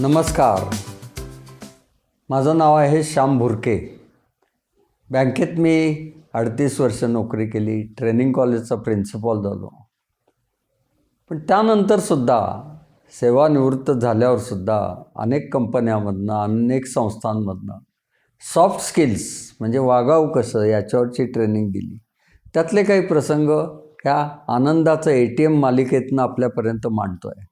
नमस्कार. माझं नाव आहे श्याम भुरके. बँकेत मी अडतीस वर्ष नोकरी केली ट्रेनिंग कॉलेजचा प्रिन्सिपॉल झालो. पण त्यानंतरसुद्धा सेवानिवृत्त झाल्यावरसुद्धा अनेक कंपन्यामधनं अनेक संस्थांमधनं सॉफ्ट स्किल्स म्हणजे वागाव कसं याच्यावरची ट्रेनिंग दिली. त्यातले काही प्रसंग ह्या आनंदाचं ए टी एम मालिकेतनं आपल्यापर्यंत मांडतो आहे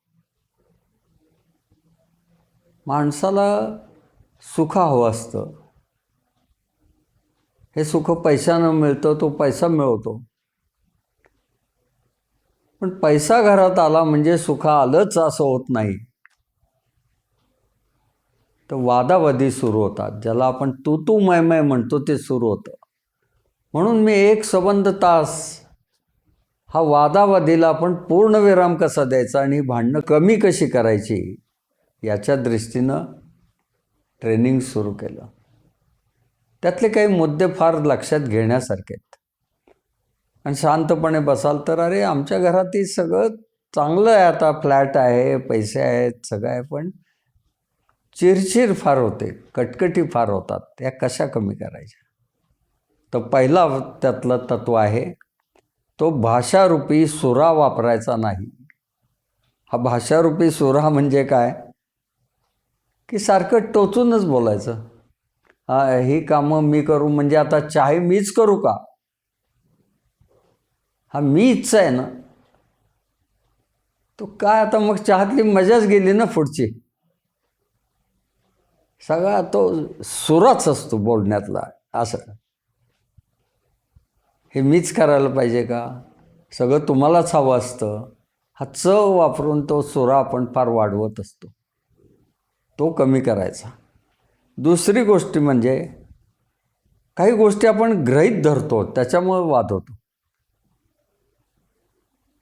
माणसाला सुख हवं असतं. हे सुख पैशानं मिळतं तो पैसा मिळवतो. पण पैसा घरात आला म्हणजे सुख आलंच असं होत नाही. तर वादावादी सुरू होतात. ज्याला आपण तू तू मै म्हणतो ते सुरू होतं. म्हणून मी एक सबंध तास हा वादावादीला आपण पूर्ण विराम कसा द्यायचा आणि भांडणं कमी कशी करायची याच्या दृष्टीनं ट्रेनिंग सुरू केलं. त्यातले काही मुद्दे फार लक्षात घेण्यासारखे आहेत. आणि शांतपणे बसाल तर अरे आमच्या घरातही सगळं चांगलं आहे. आता फ्लॅट आहे पैसे आहेत सगळं आहे. पण चिरचिर फार होते कटकटी फार होतात. त्या कशा कमी करायच्या? तर पहिला त्यातलं तत्व आहे तो भाषारूपी सुरा वापरायचा नाही. हा भाषारूपी सुरा म्हणजे काय? की सारखं टोचूनच बोलायचं. हा ही कामं मी करू म्हणजे आता चाहे मीच करू का? हा मी इच्छा आहे ना. तो काय आता मग चहातली मजाच गेली ना पुढची? सगळा तो सुराच असतो बोलण्यातला असं. हे मीच करायला पाहिजे का? सगळं तुम्हालाच हवं असतं. हा चव वापरून तो सुरा आपण फार वाढवत असतो. तो कमी करायचा. दुसरी गोष्ट म्हणजे काही गोष्टी आपण ग्रहित धरतो त्याच्यामुळे वाद होतो.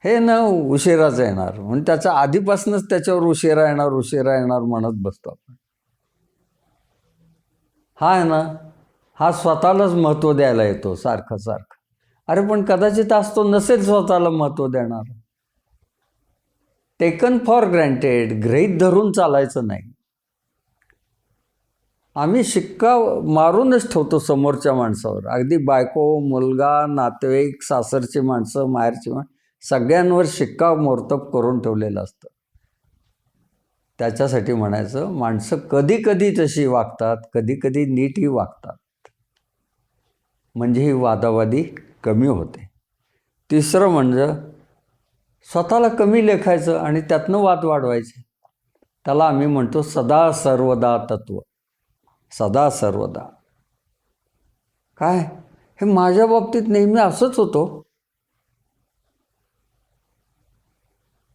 हे ना उशिराच येणार. म्हणून त्याचा आधीपासूनच त्याच्यावर उशिरा येणार उशिरा येणार म्हणत बसतो आपण. हा आहे ना हा स्वतःलाच महत्त्व द्यायला येतो सारखं सारखं. अरे पण कदाचित आज तो नसेल स्वतःला महत्त्व देणार. टेकन फॉर ग्रँटेड ग्रहित धरून चालायचं नाही. आम्ही शिक्का मारूनच ठेवतो समोरच्या माणसावर. अगदी बायको मुलगा नातेवाईक सासरची माणसं माहेरची माणसं सगळ्यांवर शिक्का मोर्तब करून ठेवलेलं असतं. त्याच्यासाठी म्हणायचं माणसं कधी कधी तशी वागतात कधी कधी नीटही वागतात. म्हणजे ही वादावादी कमी होते. तिसरं म्हणजे स्वतःला कमी लेखायचं आणि त्यातनं वाद वाढवायचे. त्याला आम्ही म्हणतो सदा सर्वदा तत्व. सदा सर्वदा. काय? हे माझ्या बाबतीत नेहमी असंच होतो.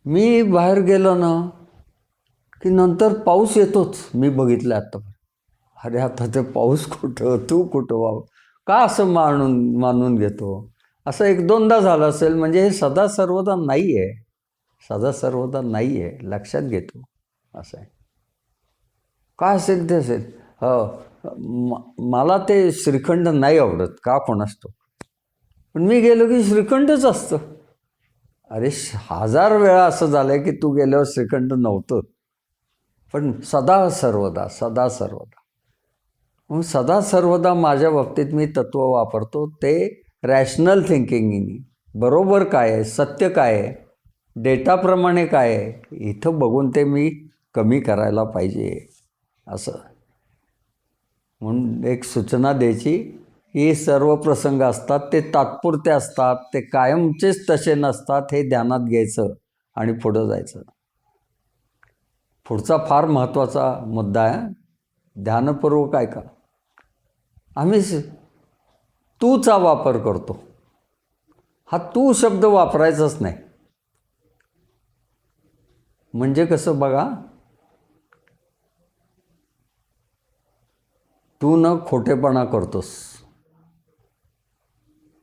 मी बाहेर गेलो ना की नंतर पाऊस येतोच मी बघितलं आता. अरे आता ते पाऊस कुठं? तू कुठं वाव का असं मानून मानून घेतो? असं एक दोनदा झालं असेल म्हणजे हे सदा सर्वदा नाही आहे सदा सर्वदा नाही आहे लक्षात घेतो. असं आहे. काय असेल ते असेल? हो. म- मला ते श्रीखंड नाही आवडत का कोण असतो पण मी गेलो की श्रीखंडच असतं. अरे श- हजार वेळा असं झालं आहे की तू गेल्यावर श्रीखंड नव्हतं. पण सदा सर्वदा सदा सर्वदा. मग सदा सर्वदा माझ्या बाबतीत मी तत्त्व वापरतो ते रॅशनल थिंकिंगनी बरोबर काय आहे? सत्य काय आहे? डेटाप्रमाणे काय आहे? इथं बघून ते मी कमी करायला पाहिजे असं. म्हणून एक सूचना द्यायची हे सर्व प्रसंग असतात ते तात्पुरते असतात ते कायमचेच तसे नसतात हे ध्यानात घ्यायचं आणि पुढं जायचं. पुढचा फार महत्त्वाचा मुद्दा आहे. ध्यानपूर्वक ऐका. आम्ही तूचा वापर करतो. हा तू शब्द वापरायचाच नाही. म्हणजे कसं बघा तू न खोटेपणा करतोस.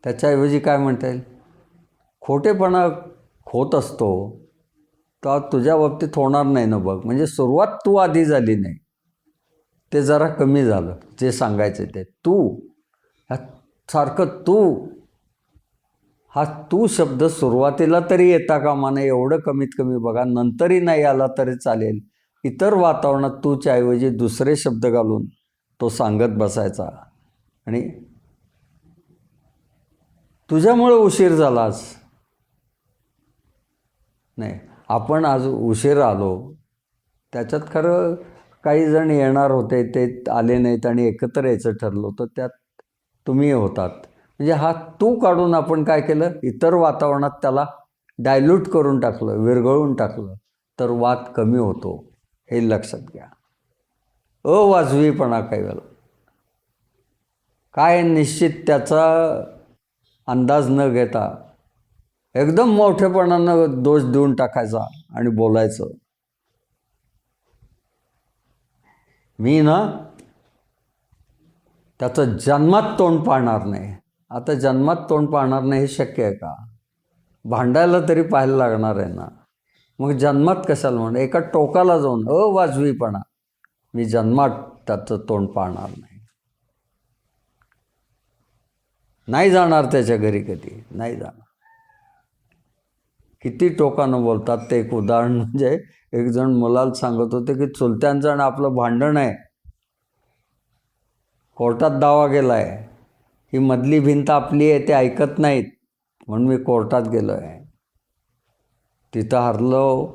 त्याच्याऐवजी काय म्हणता येईल? खोटेपणा होत असतो तर तुझ्या बाबतीत होणार नाही ना बघ. म्हणजे सुरुवात तू आधी झाली नाही. ते जरा कमी झालं जे सांगायचं ते. तू ह्या सारखं तू हा तू शब्द सुरुवातीला तरी येता कामा नये एवढं कमीत कमी बघा. नंतरही नाही आला तरी चालेल. इतर वातावरणात तूच्या ऐवजी दुसरे शब्द घालून तो सांगत बसायचा. आणि तुझ्यामुळे उशीर झालास. नाही आपण आज उशीर आलो. त्याच्यात खरं काही जण येणार होते ते आले नाहीत आणि एकत्र यायचं ठरलं तर त्यात तुम्ही होतात. म्हणजे हा तू काढून आपण काय केलं? इतर वातावरणात त्याला डायल्यूट करून टाकलं विरघळून टाकलं तर वाद कमी होतो हे लक्षात घ्या. अवाजवीपणा काही वेळा काय निश्चित त्याचा अंदाज न घेता एकदम मोठेपणानं दोष देऊन टाकायचा आणि बोलायचं. मी ना त्याचं जन्मात तोंड पाहणार नाही. आता जन्मात तोंड पाहणार नाही हे शक्य आहे का? भांडायला तरी पाहायला लागणार आहे ना. मग जन्मात कशाला म्हण? एका टोकाला जाऊन अवाजवीपणा. मी जन्मात त्याचं तोंड पाहणार नाही. नाही जाणार त्याच्या घरी कधी? नाही जाणार. किती टोकानं बोलतात ते एक उदाहरण म्हणजे एक जण मुलाला सांगत होते की चुलत्यांचं आणि आपलं भांडण आहे. कोर्टात दावा गेला आहे ही मधली भिंत आपली आहे ते ऐकत नाहीत. म्हणून मी कोर्टात गेलो आहे तिथं हरलो.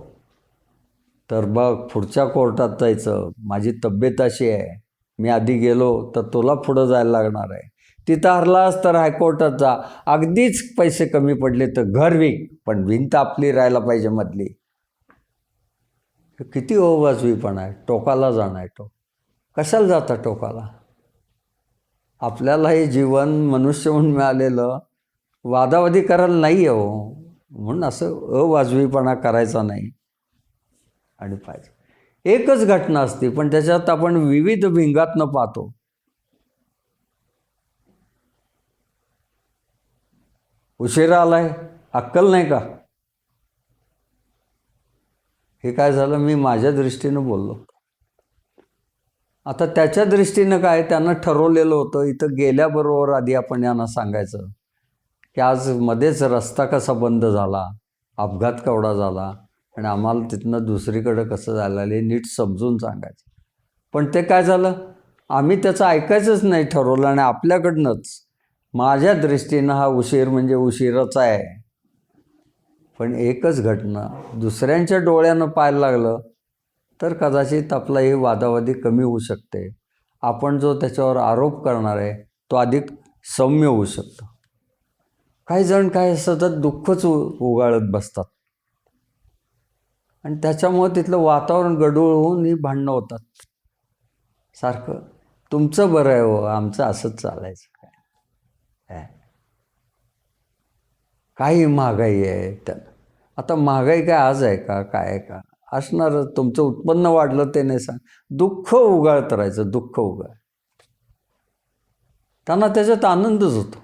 तर बघ पुढच्या कोर्टात जायचं. माझी तब्येत अशी आहे. मी आधी गेलो तर तुला पुढं जायला लागणार आहे. तिथं हरलास तर हायकोर्टात जा. अगदीच पैसे कमी पडले तर घर विक पण भिंत आपली राहायला पाहिजे मधली. किती अवाजवीपणा आहे. टोकाला जाणं आहे टोक कशाला जाता टोकाला? आपल्याला हे जीवन मनुष्य म्हणून मिळालेलं वादावादी करायला नाही आहे हो. म्हणून असं अवाजवीपणा करायचा नाही. आणि पाहिजे एकच घटना असते पण त्याच्यात आपण विविध भिंगातनं पाहतो. उशिरा आलाय अक्कल नाही का? हे काय झालं? मी माझ्या दृष्टीनं बोललो. आता त्याच्या दृष्टीनं काय? त्यांना ठरवलेलं होतं इथं गेल्याबरोबर आधी आपण यांना सांगायचं की आज मध्येच रस्ता कसा बंद झाला? अपघात केवढा झाला? आणि आम्हाला तिथनं दुसरीकडं कसं झालं हे नीट समजून सांगायचं. पण ते काय झालं? आम्ही त्याचं ऐकायचंच नाही ठरवलं आणि आपल्याकडनंच माझ्या दृष्टीनं हा उशीर म्हणजे उशीरच आहे. पण एकच घटना दुसऱ्यांच्या डोळ्यानं पाहायला लागलं तर कदाचित आपला ही वादावादी कमी होऊ शकते. आपण जो त्याच्यावर आरोप करणार आहे तो अधिक सौम्य होऊ शकतो. काही जण काय सतत दुःखच उ उगाळत बसतात. आणि त्याच्यामुळं तिथलं वातावरण गडूळ होऊन ही भांडणं होतात. सारखं. तुमचं बरं आहे हो आमचं असंच चालायचं काय. काही महागाई आहे त्या आता महागाई काय आज आहे का काय आहे का? असणार तुमचं उत्पन्न वाढलं ते नाही सांग. दुःख उगाळत राहायचं दुःख उगाळ. त्यांना त्याच्यात आनंदच होतो.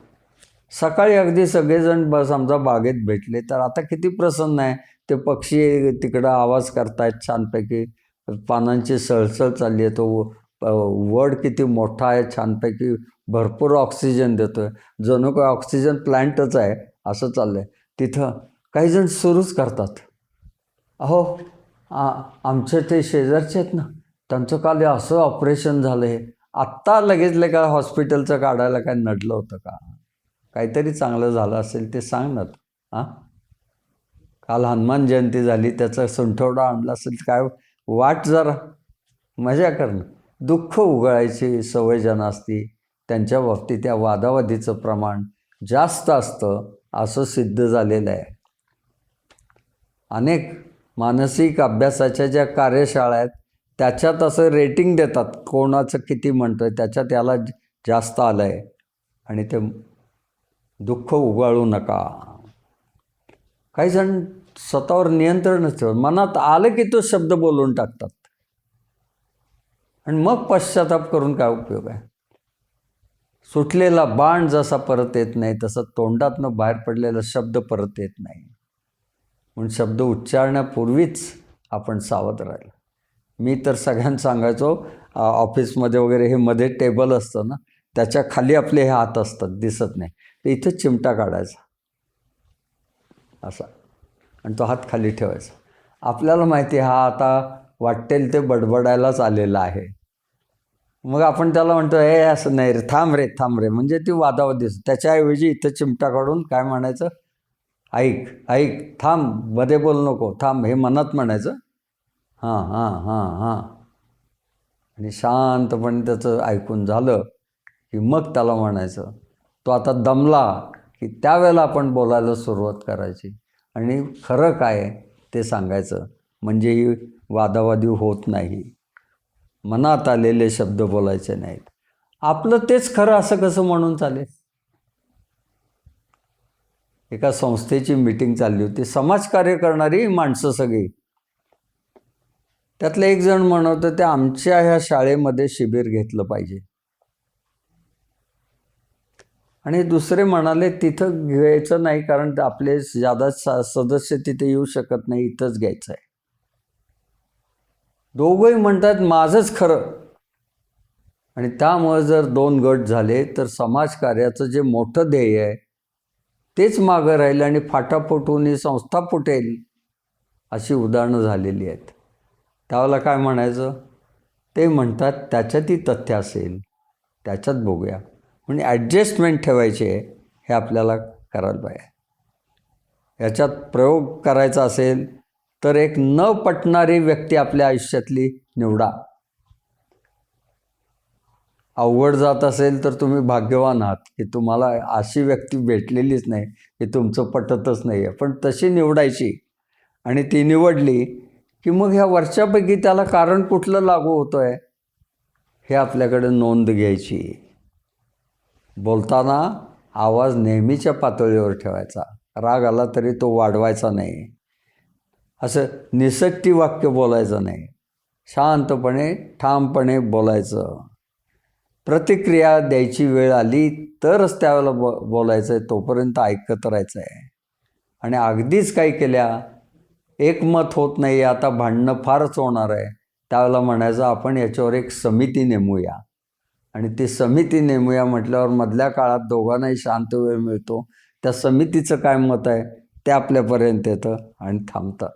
सकाळी अगदी सगळेजण बस समजा बागेत भेटले तर आता किती प्रसन्न आहे. ते पक्षी तिकडं आवाज करतायत छानपैकी. पानांची सळसळ चालली आहे. तो वड किती मोठा आहे छानपैकी भरपूर ऑक्सिजन देतो आहे जणू काय ऑक्सिजन प्लॅन्टच आहे असं चाललं आहे तिथं काही जण सुरूच करतात. अहो आ आमचे ते शेजारचे आहेत ना त्यांचं काल असं ऑपरेशन झालं आहे आत्ता लगेच का हॉस्पिटलचं काढायला काय नडलं होतं का? काहीतरी चांगलं झालं असेल ते सांग ना. हां काल हनुमान जयंती झाली त्याचा सुंठवडा आणला असेल काय? वाट जरा मजा करणं. दुःख उगळायची सवय ज्यांना असती त्यांच्या बाबतीत त्या वादावादीचं प्रमाण जास्त असतं असं सिद्ध झालेलं आहे. अनेक मानसिक अभ्यासाच्या ज्या कार्यशाळा आहेत त्याच्यात असं रेटिंग देतात कोणाचं किती म्हणतं त्याच्यात याला जास्त आलं आहे आणि ते दुःख उगाळू नका. काही जण स्वतःवर नियंत्रणच ठेवत मनात आलं की तो शब्द बोलून टाकतात. आणि मग पश्चाताप करून काय उपयोग आहे? सुटलेला बाण जसा परत येत नाही तसं तोंडातनं बाहेर पडलेला शब्द परत येत नाही. म्हणून शब्द उच्चारण्यापूर्वीच आपण सावध राहिलं मी तर सगळ्यांना सांगायचो ऑफिसमध्ये वगैरे हे मध्ये टेबल असतं ना त्याच्याखाली आपले हे हात असतात दिसत नाही. तर इथं चिमटा काढायचा. असा. आणि तो हात खाली ठेवायचा. आपल्याला माहिती हा आता वाटेल ते बडबडायलाच आलेलं आहे. मग आपण त्याला म्हणतो हे असं नाही रे थांब रे थांब रे. म्हणजे ती वादावादी असते. त्याच्याऐवजी इथं चिमटा काढून काय म्हणायचं? ऐक ऐक थांबमध्ये बोल नको थांब हे मनात म्हणायचं. हां हां हां हां. आणि शांतपणे त्याचं ऐकून झालं की मग त्याला म्हणायचं तो आता दमला की त्यावेळेला आपण बोलायला सुरुवात करायची. आणि खरं काय ते सांगायचं. म्हणजे ही वादावादी होत नाही. मनात आलेले शब्द बोलायचे नाहीत. आपलं तेच खरं असं कसं म्हणून चालेल? एका संस्थेची मीटिंग चालली होती. समाजकार्य करणारी माणसं सगळी. त्यातलं एक जण म्हणत होतं ते आमच्या ह्या शाळेमध्ये शिबिर घेतलं पाहिजे. आणि दुसरे म्हणाले तिथं घ्यायचं नाही कारण आपले ज्यादा सदस्य तिथे येऊ शकत नाही इथंच घ्यायचं आहे. दोघंही म्हणतात माझंच खरं. आणि त्यामुळे जर दोन गट झाले तर समाजकार्याचं जे मोठं ध्येय आहे तेच मागं राहील आणि फाटाफुटून ही संस्था फुटेल अशी उदाहरणं झालेली आहेत. त्यावेळेला काय म्हणायचं? ते म्हणतात त्याच्यातही तथ्य असेल त्याच्यात बघूया. म्हणजे ॲडजस्टमेंट ठेवायची आहे हे आपल्याला करायला पाहिजे. याच्यात प्रयोग करायचा असेल तर एक न पटणारी व्यक्ती आपल्या आयुष्यातली निवडा. अवघड जात असेल तर तुम्ही भाग्यवान आहात की तुम्हाला अशी व्यक्ती भेटलेलीच नाही की तुमचं पटतच नाही आहे पण तशी निवडायची आणि ती निवडली की मग ह्या वर्षापैकी त्याला कारण कुठलं लागू होतं आहे हे आपल्याकडे नोंद घ्यायची. बोलताना आवाज नेहमीच्या पातळीवर ठेवायचा. राग आला तरी तो वाढवायचा नाही. असं निसट्टी वाक्य बोलायचं नाही. शांतपणे ठामपणे बोलायचं. प्रतिक्रिया द्यायची वेळ आली तरच त्यावेळेला बो बोलायचं आहे तोपर्यंत ऐकत राहायचं आहे आणि अगदीच काही केल्या एकमत होत नाही आता भांडणं फारच होणार आहे. त्यावेळेला म्हणायचं आपण याच्यावर एक समिती नेमूया. आणि ती समिती नेमूया म्हटल्यावर मधल्या काळात दोघांनाही शांत वेळ मिळतो. त्या समितीचं काय मत आहे ते आपल्यापर्यंत येतं आणि थांबतं.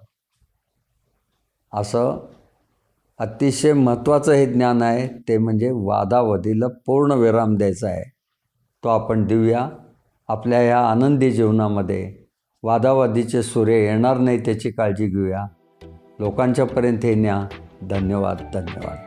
असं अतिशय महत्त्वाचं हे ज्ञान आहे ते म्हणजे वादावधीला पूर्ण विराम द्यायचा आहे. तो आपण देऊया. आपल्या ह्या आनंदी जीवनामध्ये वादावादीचे सूर्य येणार नाही त्याची काळजी घेऊया. लोकांच्यापर्यंत हे न्या धन्यवाद धन्यवाद.